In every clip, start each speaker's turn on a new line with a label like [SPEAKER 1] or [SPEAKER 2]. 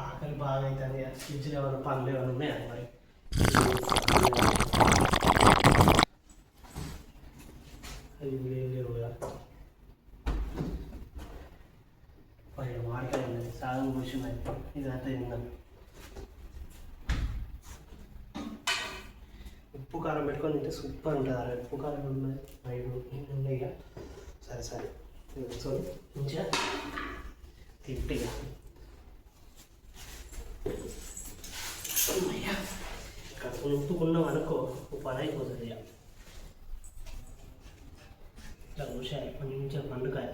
[SPEAKER 1] ఆకలి బాగా అవుతుంది ఫ్రిడ్జ్లు ఏమైనా పనులు ఏమైనా ఉన్నాయా మరి? అది ఏం లేవు పైన మాడికాయ ఉన్నది సాగం కూర్చున్నది ఇదంతా ఉప్పు కారం పెట్టుకొని తింటే సూపర్ ఉంటుంది అలా ఉప్పు కారం ఉన్నది ఐదు ఉన్నాయి ఇక. సరే సరే. సో మంచిగా తింటే ఇక. అమ్మయ్య. కడుపు నొప్పుకున్నాం అనుకో పని అయిపోతుంది ఇక. ఇట్లా ఊసాయి కొంచెం పండుకాయ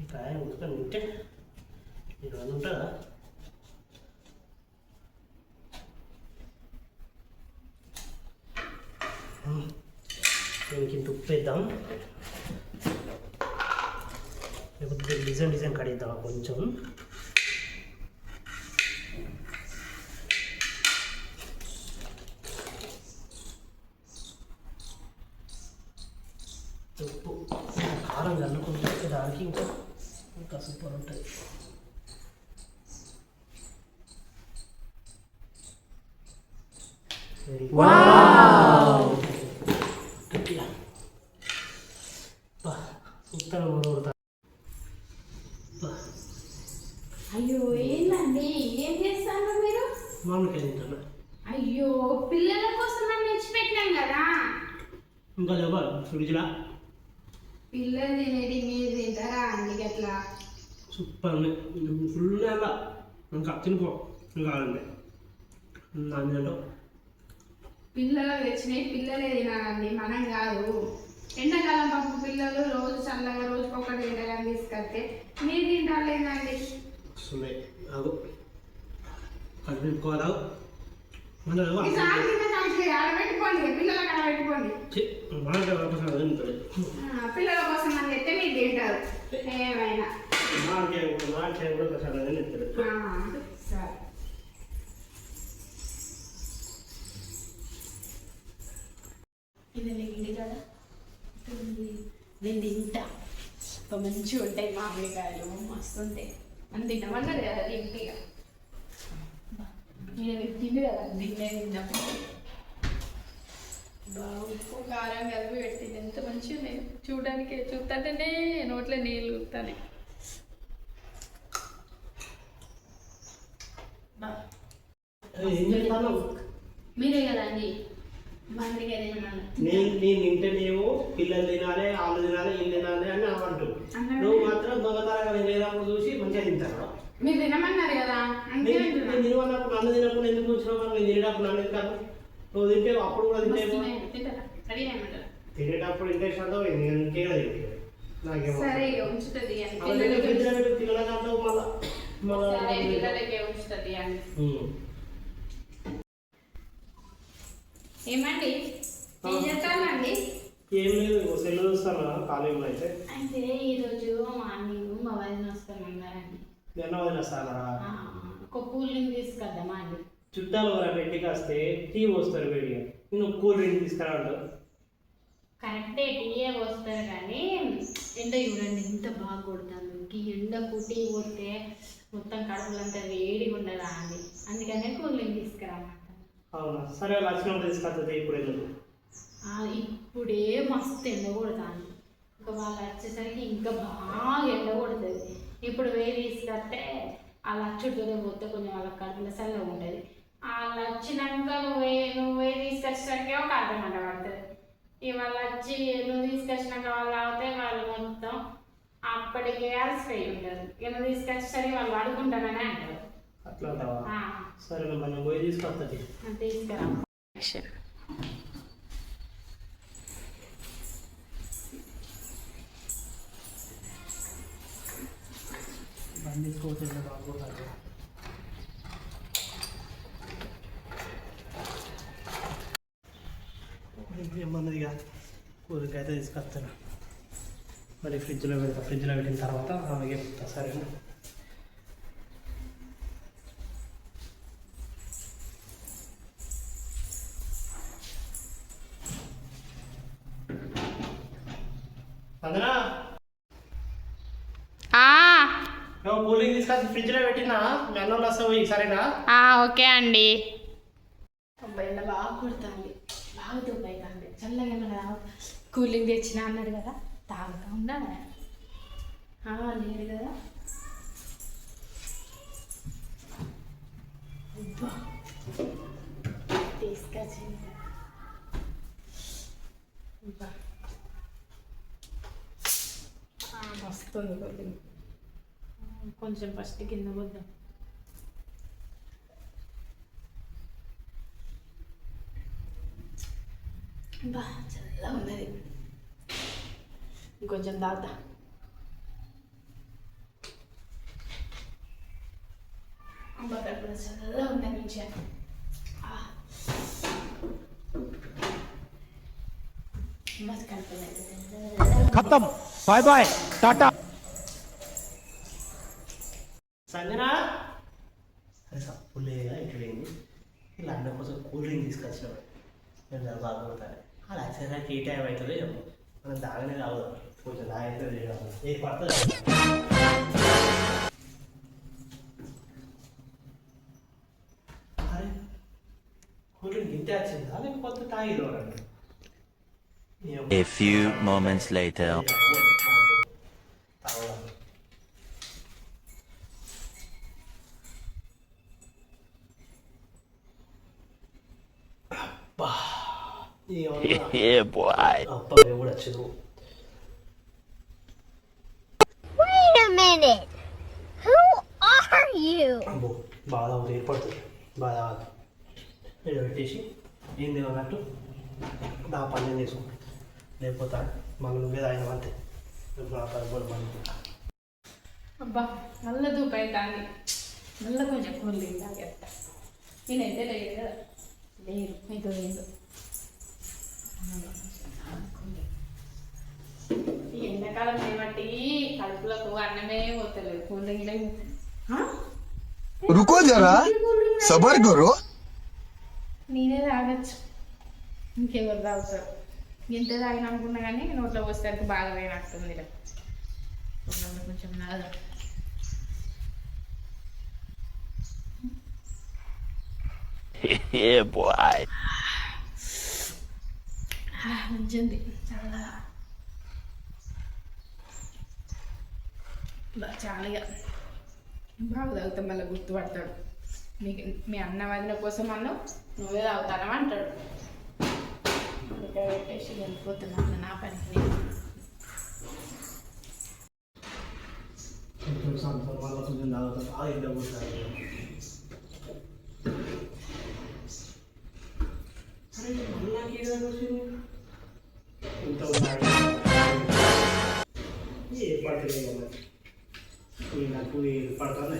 [SPEAKER 1] ఈ కాయ ఉతుకొని ఉంటే ఈ అది ఉంటుందా? దీనికి ఇంత లేకపోతే డిజైన్ డిజైన్ కడిద్దాం కొంచెం? ఉప్పు కారం చల్లుకుంటే దానికి ఇంకా ఇంకా సూపర్ ఉంటుంది సూపర్ ఊరుతా
[SPEAKER 2] అయ్యో ఏందండి? ఏం చేస్తాను మీరు?
[SPEAKER 1] మామిడికాయ తింటాను
[SPEAKER 2] అయ్యో పిల్లల కోసం తెచ్చిపెట్టినాం కదా.
[SPEAKER 1] ఇంకా లేవా? ఫ్రిడ్జ్లా?
[SPEAKER 2] పిల్లలు తినేది మీరు తింటారా? అండి అట్లా.
[SPEAKER 1] సూపర్ ఫుల్ అలా. ఇంకా తినుకో కావాలంటే దాని
[SPEAKER 2] పిల్లలు తెచ్చినవి పిల్లలే తినాలండి. మనం కాదు. ఎండాకాలం పాపం పిల్లలు రోజు చల్లగా రోజుకి ఒకటి తింటారని తీసుకొస్తే మీరు తింటారులేదండి
[SPEAKER 1] వస్తున్నాయి. ఆగు కడుపు
[SPEAKER 2] పిల్లల కోసం అని చెప్తే మీరు తింటారు. ఏమైనా. సరే. ఇది కదా నేను తింటా. మంచిగా ఉంటాయి మామిడికాయలు మస్తు ఉంటాయి అని తినమన్నారు కదా తింటే నేను తిండి కదా తిన్నే తిన్నప్పుడు
[SPEAKER 3] బా ఉప్పు కారం కలిపి పెట్టింది. ఎంత మంచిగా ఉన్నాయి చూడడానికి చూస్తుంటేనే నోట్లో నీళ్ళు
[SPEAKER 1] ఏం చేస్తాను?
[SPEAKER 2] మీరే కదా అండి.
[SPEAKER 1] నేను నేను తింటే నీవు పిల్లలు తినాలి వాళ్ళు తినాలి వీళ్ళు తినాలి అని అవంటు
[SPEAKER 2] అన్నాడు.
[SPEAKER 1] నువ్వు మాత్రం దొంగతనంగా నేను లేనప్పుడు చూసి మంచిగా తింటాను
[SPEAKER 2] మీరు తినమన్నారు కదా అంతే
[SPEAKER 1] నేను
[SPEAKER 2] అంటున్నా.
[SPEAKER 1] నేను తినమన్నప్పుడు నన్ను తినప్పుడు ఎందుకు చూసినావు నేను తినేటప్పుడు నన్ను ఎందుకు కాదు నువ్వు తింటే అప్పుడు కూడా తింటే
[SPEAKER 2] వస్తున్నాయి. తింటారా? రెడీ చేయమంటారా?
[SPEAKER 1] తినేటప్పుడు ఇంట్రెస్ట్ అంతా పోయింది నేను ఇంకే కదా తింటే నాకేమో
[SPEAKER 2] సరే ఇక ఉంచుతుంది అని
[SPEAKER 1] అలాగే
[SPEAKER 2] పిల్లలకి
[SPEAKER 1] ఫ్రిడ్జ్లో పెట్టి పిల్లలకి అంటావు మళ్ళా.
[SPEAKER 2] సరే
[SPEAKER 1] మళ్ళా
[SPEAKER 2] పిల్లలకి ఉంచుతుంది అని.
[SPEAKER 1] ఉమ్.
[SPEAKER 2] ఏమండి? ఏం చేస్తానండి
[SPEAKER 1] ఏం లేదు సెల్ చూస్తాను కాలేజీలో అయితే.
[SPEAKER 2] అయితే ఈరోజు మార్నింగ్ మా వదిన వస్తామన్నారండి
[SPEAKER 1] నిన్న వదిలేస్తారా
[SPEAKER 2] ఆ, ఒక కూల్ డ్రింక్ తీసుకొద్దామా అండి.
[SPEAKER 1] చుట్టాలు ఎవరైనా ఇంటికి వస్తే టీ పోస్తారు వేడిగా. నేను కూల్ డ్రింక్ తీసుకురావద్దు
[SPEAKER 2] కరెక్టే టీయే వస్తారు కానీ ఎండ చూడండి ఎంత బాగా కొడుతుంది. ఈ ఎండకు టీ పోతే మొత్తం కడుపులంతా వేడిగా ఉండదా అండి. అందుకనే కూల్ డ్రింక్ తీసుకురామంట.
[SPEAKER 1] అవునా? సరే లక్ష్మణ్ తీసుకొస్తుంది ఇప్పుడు ఎందుకు
[SPEAKER 2] ఇప్పుడే మస్తు ఎండ కొడుతుంది. ఇంకా వాళ్ళు వచ్చేసరికి ఇంకా బాగా ఎండ కొడుతుంది. ఇప్పుడు వేడి తీసుకొస్తే వాళ్ళు అచ్చుడుతోనే పోతే కొంచెం వాళ్ళ కడుపులో చల్లగా ఉంటుంది. వాళ్ళు వచ్చినాక నువ్వే నువ్వే తీసుకొచ్చేసరికి ఒక అర్ధ గంట పడుతుంది. ఇక వాళ్ళు వచ్చి నువ్వు తీసుకొచ్చినాక వాళ్ళు అవుతే వాళ్ళు మొత్తం అప్పటికే అలసిపోయి ఉంటారు ఇక నువ్వు తీసుకొచ్చేసరికి వాళ్ళు పడుకుంటారని అంటారు.
[SPEAKER 1] అట్లా
[SPEAKER 2] ఆ,
[SPEAKER 1] సరే మనం పోయి తీసుకొస్తుంది
[SPEAKER 2] అది తీసుకురా.
[SPEAKER 1] మరి ఫ్రిడ్జ్లో పెడతా ఫ్రిడ్జ్లో పెట్టిన తర్వాత అలాగే పెడతా సరేనా? అందరా కూలింగ్ తీసుకు తీసుకొచ్చి ఫ్రిడ్జ్లో పెట్టినా? మీ అన్నంలో వస్తావు సరేనా?
[SPEAKER 2] ఓకే అండి. బాగా కుడుతుంది బాగా దుబ్బ అవుతుంది చల్లగా ఏమన్నా కూలింగ్ తెచ్చిన అన్నాడు కదా. తాగుతూ ఉండాలి లేదు కదా. అబ్బా. తీసుకొచ్చింది అబ్బా. ఆ, కొంచెం ఫస్ట్ కింద వద్దాం బా చల్లగా ఉన్నది ఇంకొంచెం దాతా అమ్మకప్పుడు చల్లగా ఉందని
[SPEAKER 4] ఇచ్చాను ఖతం బాయ్ బాయ్
[SPEAKER 1] టాటా సంగనా సప్పులేదా ఇక్కడ ఇలా అన్న కోసం కూల్ డ్రింక్ తీసుకొచ్చినాడు నేను బాగుపడతాను అలా వచ్చేసరికి ఏ టైం అవుతుందో మనం దాగనే తాగుదాం కొంచెం తాగితే ఏ పడుతుంది అరే కూల్ డ్రింక్ ఇంతే వచ్చిందా లేకపోతే తాగిరు
[SPEAKER 5] A few moments later.
[SPEAKER 1] తాగదాం అబ్బా ఏమన్నా
[SPEAKER 5] yeah, boy.
[SPEAKER 1] అబ్బా కూడా వచ్చింది
[SPEAKER 6] Wait a minute. Who are you?
[SPEAKER 1] అబ్బో బాధ ఒకటి ఏర్పడుతుంది. బాధ ఇక్కడ పెట్టేసి ఏంది అన్నట్టు నా పని చేసుకో లేకపోతే మనం నువ్వే తాగిన అంతే. ఇప్పుడు నా పని కూడా పని
[SPEAKER 2] అబ్బా నల్ల దూపు అవుతుంది నల్ల కొంచెం కూలింగ్ తాగేస్తా నేనైతే లేదు కదా. లేరు మీకు లేదు ఈ ఎండాకాలం ఏమట్టి కడుపులకు అన్నమే పోతలేదు. కూల్
[SPEAKER 7] డ్రింక్లే రుకో జరా. సబర్ కరో
[SPEAKER 2] నేనే తాగచ్చు. ఇంకెవరు తాగుతారు? ఎంత తాగిన అనుకున్నా కానీ నోట్లో పోసేసరికి బాగా పోయినట్టుంది కొంచెం
[SPEAKER 5] నాదు
[SPEAKER 2] మంచిది చాలా. చాలా ఇక బాగా తాగుతాం మళ్ళీ గుర్తుపడతాడు. మీకు మీ అన్న వదిన కోసం అన్నం నువ్వే తాగుతానమా అంటాడు. ఇక్కడ పెట్టేసి వెళ్ళిపోతున్నాను నా పనికి
[SPEAKER 1] ఏ పాట నాకు పడుతుంది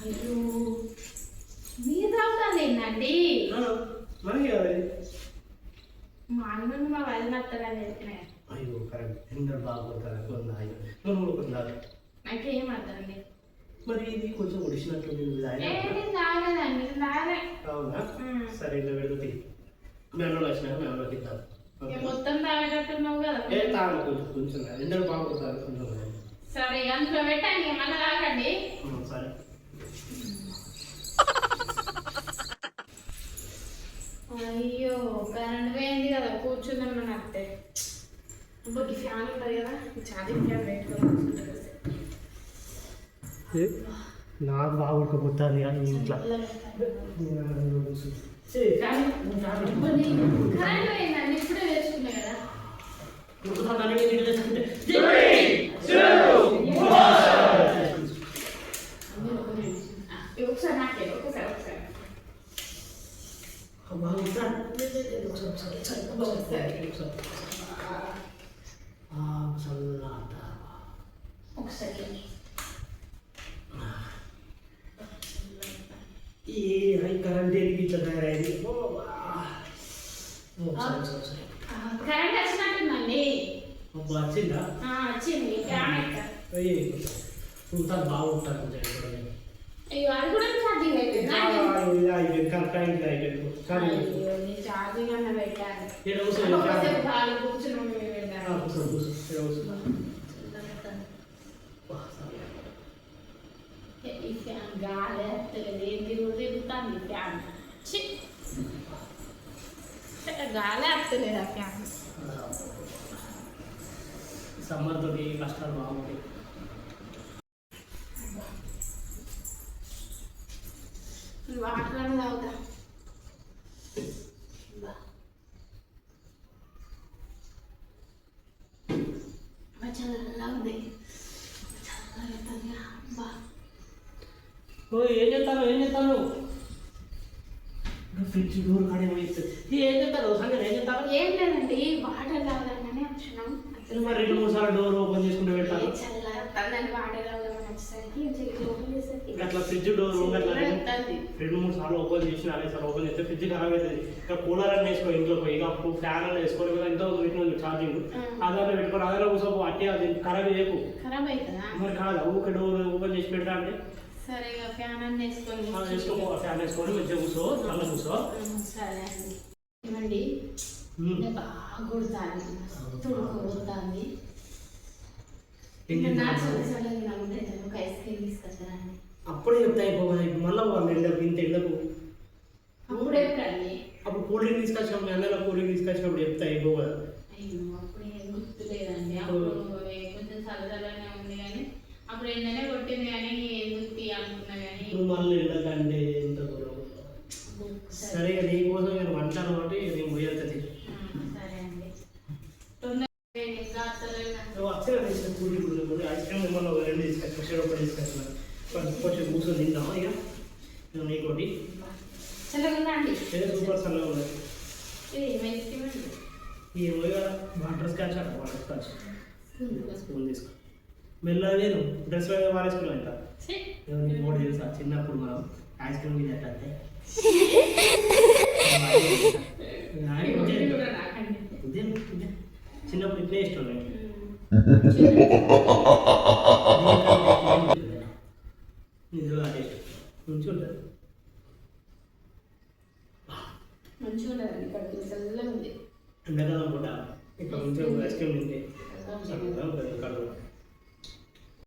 [SPEAKER 2] అయ్యో మీరు తాగుతాను ఏంటండి
[SPEAKER 1] మరి
[SPEAKER 2] మా అన్నను మా వదిన వస్తాడని చెప్పిన
[SPEAKER 1] అయ్యో కరెక్ట్ ఎందరు బాగుపడతారు కొంత అయ్యో నువ్వు కొందారు
[SPEAKER 2] నాకేం అర్థండి
[SPEAKER 1] మరి ఇది కొంచెం ఒడిసినట్టు నేను
[SPEAKER 2] తాగలేదండి తాగలే
[SPEAKER 1] అవునా?
[SPEAKER 2] మ్మ్.
[SPEAKER 1] సరే ఇంట్లో పెడుతుంది మీ అన్నలు వచ్చినాక మీ అన్నలో తింటారు
[SPEAKER 2] ఇక మొత్తం తాగేటట్టున్నావు కదా
[SPEAKER 1] ఏ తాగను కొంచెం కొంచెం. ఎందరు బాగుపడతారు కొంచెం.
[SPEAKER 2] సరే అందులో పెట్టండి మళ్ళీ తాగండి
[SPEAKER 1] సరే.
[SPEAKER 2] అయ్యో కరెంట్ పోయింది కదా కూర్చుందాం మన అత్తే. అబ్బకి ఫ్యాన్ ఉంటుంది కదా ఛార్జింగ్ ఫ్యాన్ పెట్టుకొని
[SPEAKER 1] నాకు బాగుపడిపోతుంది కానీ ఇంట్లో
[SPEAKER 2] కరెంట్ పోయిందండి ఇప్పుడే వేసుకున్నా కదా ఆ, ఒకసారి నాకే ఒకసారి ఒకసారి ఒకసారి
[SPEAKER 1] ఈ కరెంట్ ఇట్లా తయారైంది
[SPEAKER 2] కరెంట్ వచ్చినట్టుందండి
[SPEAKER 1] వచ్చిందా
[SPEAKER 2] వచ్చింది
[SPEAKER 1] ఉంటాను బాగుంటాను
[SPEAKER 2] అయ్యో అది కూడా ఛార్జింగ్ అయిపోయింది
[SPEAKER 1] ఆ, ఇది అయిపోయింది కరెక్ట్ అయింది అయిపోయింది కానీ
[SPEAKER 2] అయ్యో నీ ఛార్జింగ్ అన్న పెట్టాను
[SPEAKER 1] ఈడ కూర్చో, ఈడ
[SPEAKER 2] ఒకసేపు
[SPEAKER 1] ఫ్యాన్.
[SPEAKER 2] ఖాళీ కూర్చున్నాం మేము
[SPEAKER 1] ఆ,
[SPEAKER 2] పెట్టాను
[SPEAKER 1] కూర్చో, కూర్చో, ఈడ కూర్చో. అబ్బా, సరే.
[SPEAKER 2] ఈ ఫ్యాన్ గాలి వస్తలేదు ఏం తిరుగుడు తిరుగుతుంది ఫ్యాన్ ఛీ! గాలి వస్తలేదు ఆ ఫ్యాన్
[SPEAKER 1] సమ్మర్ తోటి కష్టాలు బాగుంటాయి
[SPEAKER 2] వాటర్ అని తాగుతా
[SPEAKER 1] ఏం చెప్తాను ఏం చెప్తాను ఫ్రిడ్జ్ డోర్ కాడే పోయిస్తుంది ఏం చెప్తారు సంగతి ఏం చెప్తారు
[SPEAKER 2] ఏం లేదండి వాటర్ తాగుదామని వచ్చినాం
[SPEAKER 1] మరి రెండు మూడు సార్లు డోర్ ఓపెన్ చేసుకుంటూ పెడతాను
[SPEAKER 2] వస్తుందని వాటర్ తాగుదామని వచ్చేసరికి
[SPEAKER 1] అట్లా ఫ్రిడ్జ్ డోర్ అట్లా రెండు- మూడు సార్లు ఓపెన్ చేసిన అదే సార్ ఓపెన్ చేస్తే ఫ్రిడ్జ్ ఖరాబ్ అవుతుంది ఇంకా కూలర్ అని వేసుకో ఇంట్లో పోయి. ఇక అప్పుడు ఫ్యాన్ అని వేసుకోవడం కదా ఎంతో పెట్టిన ఛార్జింగ్ ఆధార్ పెట్టుకోవడం ఆధార్ కూర్చోపో అట్టే అది ఖరాబ్ చేయకు. మరి కాదు ఊక డోర్ ఓపెన్ చేసి పెడతా అంటే.
[SPEAKER 2] సరే ఇక ఫ్యాన్ అని వేసుకొని
[SPEAKER 1] మనం వేసుకో ఫ్యాన్ వేసుకొని మంచిగా కూర్చో నల్ల కూర్చో.
[SPEAKER 2] సరే అండి. బాగా కొడుతుంది. తుడుకోబోతుంది
[SPEAKER 1] ఏం
[SPEAKER 2] ఇంకా నా
[SPEAKER 1] చేద్దాం?
[SPEAKER 2] చల్ల చల్లగా ఉంటే ఒక ఐస్ క్రీమ్ తీసుకొస్తానండి
[SPEAKER 1] అప్పుడే చెప్తా అయిపోయి ఇప్పుడు మళ్ళీ వాళ్ళు ఎండకు ఇంత ఎండకు.
[SPEAKER 2] అప్పుడు ఎప్పుడండి
[SPEAKER 1] అప్పుడు కూల్ డ్రింక్ తీసుకొచ్చాం మీ అన్నలో కూల్ డ్రింక్ తీసుకొచ్చినప్పుడు చెప్తా అయిపో కదా.
[SPEAKER 2] అయ్యో అప్పుడు ఏం గుర్తులేదండి. అప్పుడు ఏ కొంచెం చల్లదలనే ఉంది కానీ అప్పుడు ఏంటనే కొట్టింది కానీ ఎందుకు తీ అనుకున్నా కానీ.
[SPEAKER 1] ఇప్పుడు మళ్ళీ ఎండకంటే ఎంత దూరం సరే ఇక నీకోసం నేను వంటాను కాబట్టి నేను పోయేది
[SPEAKER 2] ఉమ్, సరే అండి. తొందరగా ఇంకా వస్తలేదు నాకు.
[SPEAKER 1] నువ్వు వచ్చే తీసుకొని కూల్ డ్రింక్ ఐస్ క్రీమ్ ఏమన్నా ఒక రెండు తీసుకొచ్చి ఒకటి ఒకటి తీసుకొచ్చిన కొంచెం కూర్చొని తిందాం ఇక? ఇక నీకోటి.
[SPEAKER 2] చల్లగా
[SPEAKER 1] సూపర్ సన్గా ఉన్నది
[SPEAKER 2] ఇది ఏం ఐస్ క్రీమ్ అండి
[SPEAKER 1] ఈ రోజుగా వాటర్ స్కాచ్ అంట వాటర్ స్కాచ్. స్పూన్ తీసుకో మెల్లగా నేను డ్రెస్ వారేసుకున్నాం ఇంకా! ఎవరికి మూడు తెలుసా? చిన్నప్పుడు మనం ఐస్ క్రీమ్
[SPEAKER 2] కూడా నాకండి.
[SPEAKER 1] చిన్నప్పుడు ఇట్లే ఇష్టం నాకు. నిజంగా అదే ఇష్టం మంచిగా
[SPEAKER 2] ఇక్కడ చల్లగా ఉంది.
[SPEAKER 1] ఎండాకాలం పూట ఇక్కడ మంచిగా ఐస్ క్రీమ్ తింటే. కడుపు.